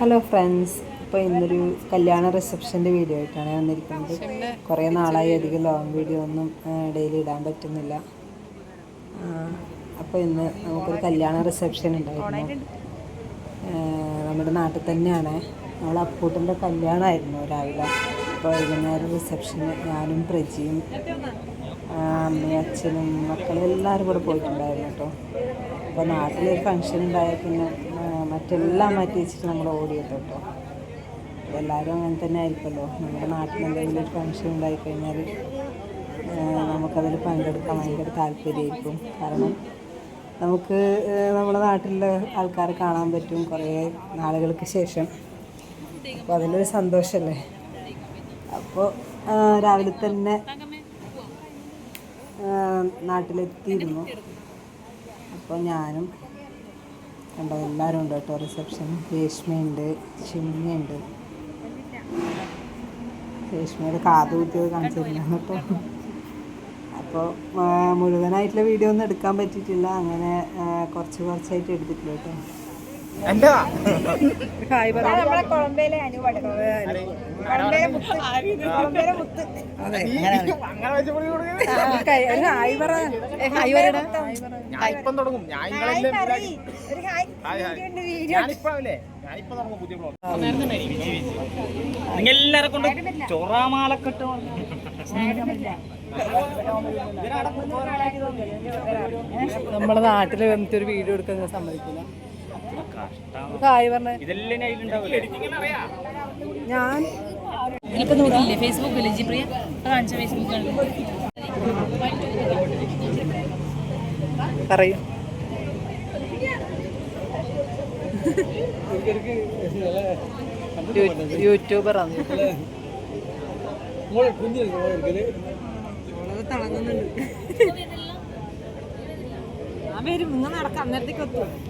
Hello friends ഇപ്പോൾ ഇന്നൊരു കല്യാണ റിസപ്ഷന്റെ വീഡിയോ ആയിട്ടാണ് വന്നിരിക്കുന്നത്. കുറേ നാളായി അധികം ലോങ് വീഡിയോ ഒന്നും ഡെയിലി ഇടാൻ പറ്റുന്നില്ല. അപ്പോൾ ഇന്ന് നമുക്കൊരു കല്യാണ റിസപ്ഷൻ ഉണ്ടായിരുന്നു. നമ്മുടെ നാട്ടിൽ തന്നെയാണ്. നമ്മൾ അപ്പൂട്ടന്റെ കല്യാണമായിരുന്നു രാവിലെ. അപ്പോൾ വൈകുന്നേരം റിസപ്ഷന് ഞാനും പ്രജിയും അമ്മയും അച്ഛനും മക്കളും എല്ലാവരും കൂടെ പോയിട്ടുണ്ടായിരുന്നു കേട്ടോ. അപ്പോൾ നാട്ടിലൊരു ഫങ്ഷൻ ഉണ്ടായ പിന്നെ ആ, മറ്റെല്ലാം മാറ്റി വെച്ചിട്ട് നമ്മൾ ഓടിയത് കേട്ടോ. എല്ലാവരും അങ്ങനെ തന്നെ ആയിരിക്കുമല്ലോ. നമ്മുടെ നാട്ടിൽ എന്തെങ്കിലും ഒരു ഫംഗ്ഷൻ ഉണ്ടായിക്കഴിഞ്ഞാൽ നമുക്കതിൽ പങ്കെടുക്കാൻ ഭയങ്കര താല്പര്യമായിരിക്കും. കാരണം നമുക്ക് നമ്മുടെ നാട്ടിലെ ആൾക്കാരെ കാണാൻ പറ്റും കുറേ നാളുകൾക്ക് ശേഷം. അപ്പോൾ അതിലൊരു സന്തോഷമല്ലേ? അപ്പോൾ രാവിലെ തന്നെ നാട്ടിലെത്തിയിരുന്നു. അപ്പോൾ ഞാനും കണ്ടോ? എല്ലാവരും ഉണ്ട് കേട്ടോ റിസപ്ഷൻ രേഷ്മയുണ്ട് ചിമ്മിയുണ്ട് രേഷ്മയുടെ കാത് കുത്തിയത് കാണിച്ചിരുന്നു കേട്ടോ. അപ്പോൾ മുഴുവനായിട്ടുള്ള വീഡിയോ ഒന്നും എടുക്കാൻ പറ്റിയിട്ടില്ല. അങ്ങനെ കുറച്ച് കുറച്ചായിട്ട് എടുത്തിട്ടില്ല കേട്ടോ. നമ്മളെ കൊളംബയിലെ അനുപാട് കൊളംബിയയിലെ മുത്ത്. കൊളംബിയയിലെ മുത്ത്. ഒരു ഹായ് പറ. ഹായ് പറയടാ ഞാൻ ഇപ്പം തുടങ്ങും. ഞാൻ. ഒരു ഹായ്. വീഡിയോ കൊണ്ട് ചൊറാമാലക്കെട്ട് നമ്മളെ നാട്ടിൽ വന്നിട്ട് ഒരു വീഡിയോ എടുക്കാൻ സമ്മതിക്കില്ല ഹായ് പറഞ്ഞ. ഞാൻ ഇപ്പൊ നോക്കിയില്ലേ ഫേസ്ബുക്കിൽ ജിപ്രിയ കാണിച്ച ഫേസ്ബുക്ക് പറയൂ. യൂട്യൂബറാണ് വരും. നിങ്ങൾ നടക്കാം. അന്നേരത്തേക്ക് എത്തും.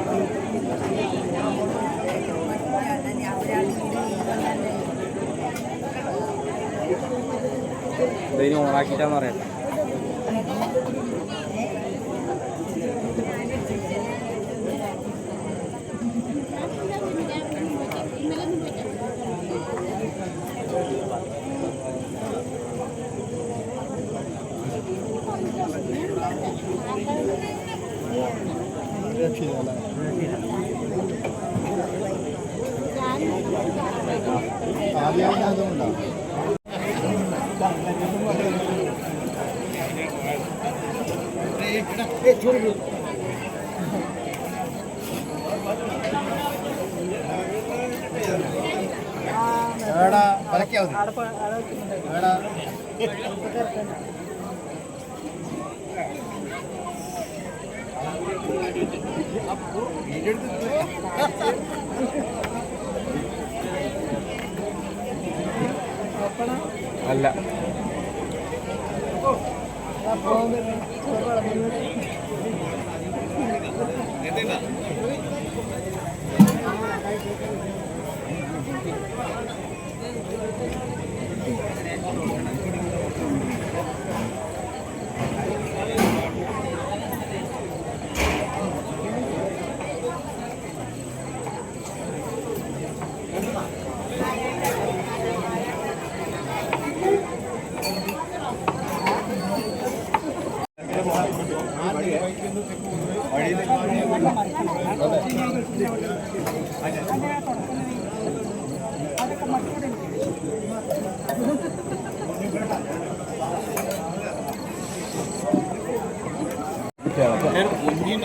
അനിയനോക്കെ ഇനി അമ്മേനെയും പറയട്ടെ. ആദ്യം ഓണാക്കിട്ടാന്ന് പറയാം അല്ല.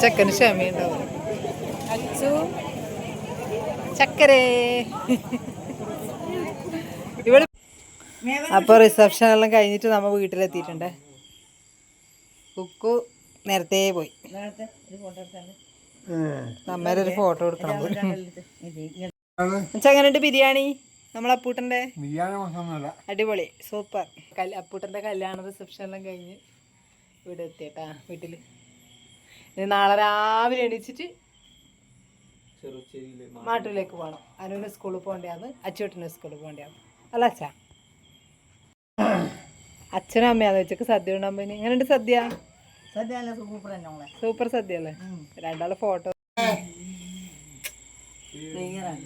ചെക്കന് ക്ഷമയുണ്ടാവും. അച്ചു. ചക്കരേ. അപ്പോൾ റിസപ്ഷൻ എല്ലാം കഴിഞ്ഞിട്ട് നമ്മ വീട്ടിലെത്തിയിട്ടുണ്ട്. കുക്കു നേരത്തെ പോയി. നമ്മുടെ ഒരു ഫോട്ടോ എടുക്കണം എങ്ങനെയുണ്ട് ബിരിയാണി? നമ്മളെ അപ്പൂട്ടന്റെ അടിപൊളി സൂപ്പർ. അപ്പൂട്ടന്റെ അപ്പൂട്ടന്റെ കല്യാണ റിസപ്ഷൻ എല്ലാം കഴിഞ്ഞ് ഇവിടെ എത്തിയട്ടാ വീട്ടിൽ ഇനി നാളെ രാവിലെ എണീച്ചിട്ട് മാട്ടൂരിലേക്ക് പോകണം അനുവിന് സ്കൂളിൽ പോകേണ്ടതാണ് അച്ചൂട്ടിന് സ്കൂളിൽ പോകേണ്ടതാണ്. അല്ല അച്ഛാ അച്ഛനും അമ്മയാന്ന് വെച്ചക്ക് സദ്യ ഉണ്ടാകുമ്പോൾ എങ്ങനെയുണ്ട് സദ്യ? സദ്യ നല്ല സൂപ്പർ തന്നെ മോളെ? സൂപ്പർ സദ്യ അല്ലേ? രണ്ടാളെ ഫോട്ടോ ഭയങ്കരമാണ്